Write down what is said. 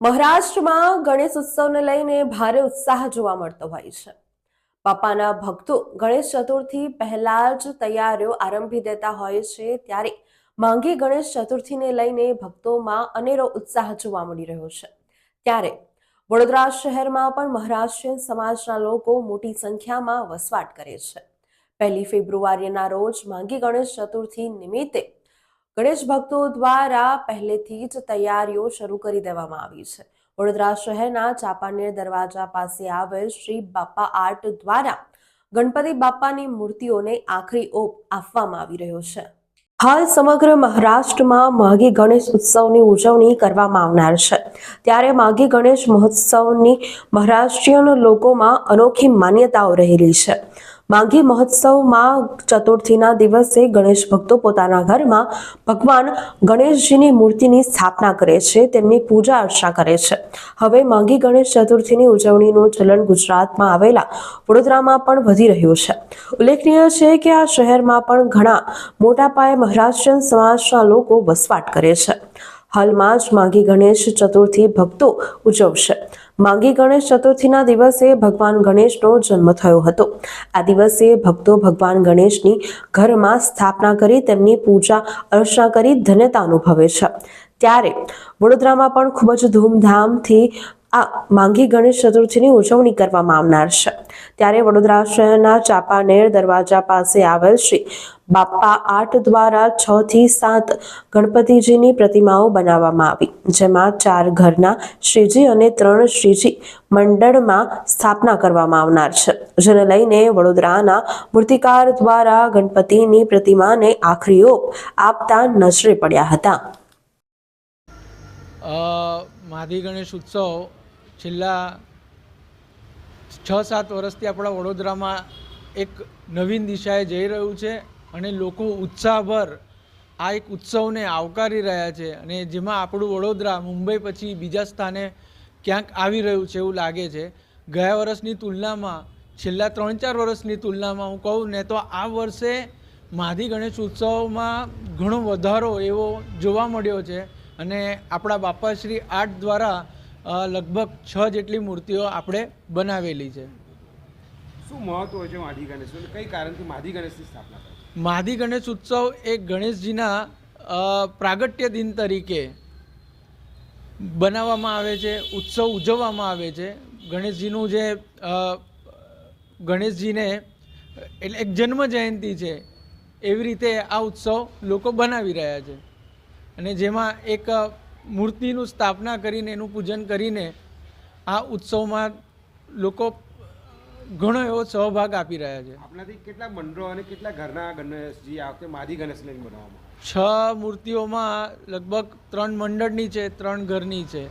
મહારાષ્ટ્રમાં ગણેશ ઉત્સવને લઈને ભારે ઉત્સાહ જોવા મળતો હોય છે. બાપાના ભક્તો ગણેશ ચતુર્થી પહેલા જ તૈયારીઓ આરંભી દેતા હોય છે, ત્યારે માંગી ગણેશ ચતુર્થીને લઈને ભક્તોમાં અનેરો ઉત્સાહ જોવા મળી રહ્યો છે. ત્યારે વડોદરા શહેરમાં પણ મહારાષ્ટ્રીયન સમાજના લોકો મોટી સંખ્યામાં વસવાટ કરે છે. પહેલી ફેબ્રુઆરીના રોજ માંગી ગણેશ ચતુર્થી નિમિત્તે ગણેશ ભક્તો દ્વારા પહેલેથી જ તૈયારીઓ શરૂ કરી દેવામાં આવી છે. વડોદરા શહેરના ચાપાનેર દરવાજા પાસે આવેલ શ્રી બાપા આર્ટ દ્વારા ગણપતિ બાપાની મૂર્તિઓને આખરી ઓપ આપવામાં આવી રહ્યો છે. હાલ સમગ્ર મહારાષ્ટ્રમાં માઘી ગણેશ ઉત્સવની ઉજવણી કરવામાં આવનાર છે. ત્યારે માઘી ગણેશ મહોત્સવની મહારાષ્ટ્રીયન લોકોમાં અનોખી માન્યતાઓ રહેલી છે. માઘી મહોત્સવમાં ચતુર્થીના દિવસે ગણેશ ભક્તો પોતાના ઘરમાં ભગવાન ગણેશજીની મૂર્તિની સ્થાપના કરે છે, તેમની પૂજા અર્ચના કરે છે. હવે માંઘી ગણેશ ચતુર્થીની ઉજવણીનું ચલણ ગુજરાતમાં આવેલા વડોદરામાં પણ વધી રહ્યું છે. ઉલ્લેખનીય છે કે આ શહેરમાં પણ ઘણા મોટા પાયે મહારાષ્ટ્રીયન સમાજના લોકો વસવાટ કરે છે. હાલમાં જ માંઘી ગણેશ ચતુર્થી ભક્તો ઉજવશે. માઘી ગણેશ ચતુર્થીના દિવસે ભગવાન ગણેશનો જન્મ થયો હતો. આ દિવસે ભક્તો ભગવાન ગણેશની ઘરમાં સ્થાપના કરી તેમની પૂજા અર્ચના કરી ધન્યતા અનુભવે છે. ત્યારે વડોદરામાં પણ ખૂબ જ ધૂમધામથી આ માંગી ગણેશ ચતુર્થીની ઉજવણી કરવામાં આવનાર છે. ત્યારે વડોદરા શહેરના ચાપાનેર દરવાજા પાસે આવેલ શ્રી બાપ્પા આર્ટ દ્વારા છ થી સાત ગણપતિજીની પ્રતિમાઓ બનાવવામાં આવી, જેમાં ચાર ઘરના શ્રીજી અને ત્રણ શ્રીજી મંડળમાં સ્થાપના કરવામાં આવનાર છે, જેને લઈને વડોદરાના મૂર્તિકાર દ્વારા ગણપતિની પ્રતિમાને આખરી ઓપ આપતા નજરે પડ્યા હતા. માધી ગણેશ ઉત્સવ છેલ્લા છ સાત વર્ષથી આપણા વડોદરામાં એક નવીન દિશાએ જઈ રહ્યું છે અને લોકો ઉત્સાહભર આ એક ઉત્સવને આવકારી રહ્યા છે અને જેમાં આપણું વડોદરા મુંબઈ પછી બીજા સ્થાને ક્યાંક આવી રહ્યું છે એવું લાગે છે. ગયા વર્ષની તુલનામાં, છેલ્લા ત્રણ ચાર વર્ષની તુલનામાં હું કહું ને તો આ વર્ષે માધી ગણેશ ઉત્સવમાં ઘણો વધારો એવો જોવા મળ્યો છે. અને આપણા બાપાશ્રી આર્ટ દ્વારા લગભગ છ જેટલી મૂર્તિઓ આપણે બનાવેલી છે. શું મહત્વ છે માધી ગણેશ કઈ કારણથી માધી ગણેશની સ્થાપના કરી માધી ગણેશ ઉત્સવ એ ગણેશજીના પ્રાગટ્ય દિન તરીકે બનાવવામાં આવે છે ઉત્સવ ઉજવવામાં આવે છે. ગણેશજીનું જે ગણેશજીને એટલે એક જન્મ જયંતિ છે એવી રીતે આ ઉત્સવ લોકો બનાવી રહ્યા છે. અને જેમાં એક મૂર્તિનું સ્થાપના કરીને એનું પૂજન કરીને આ ઉત્સવમાં લોકો ઘણો એવો સહભાગ આપી રહ્યા છે. આપણાથી કેટલા મંડળો અને કેટલા ઘરના ગણેશજી આ વખતે માધી ગણેશ લઈને બનાવવામાં? છ મૂર્તિઓમાં લગભગ ત્રણ મંડળની છે ત્રણ ઘરની છે.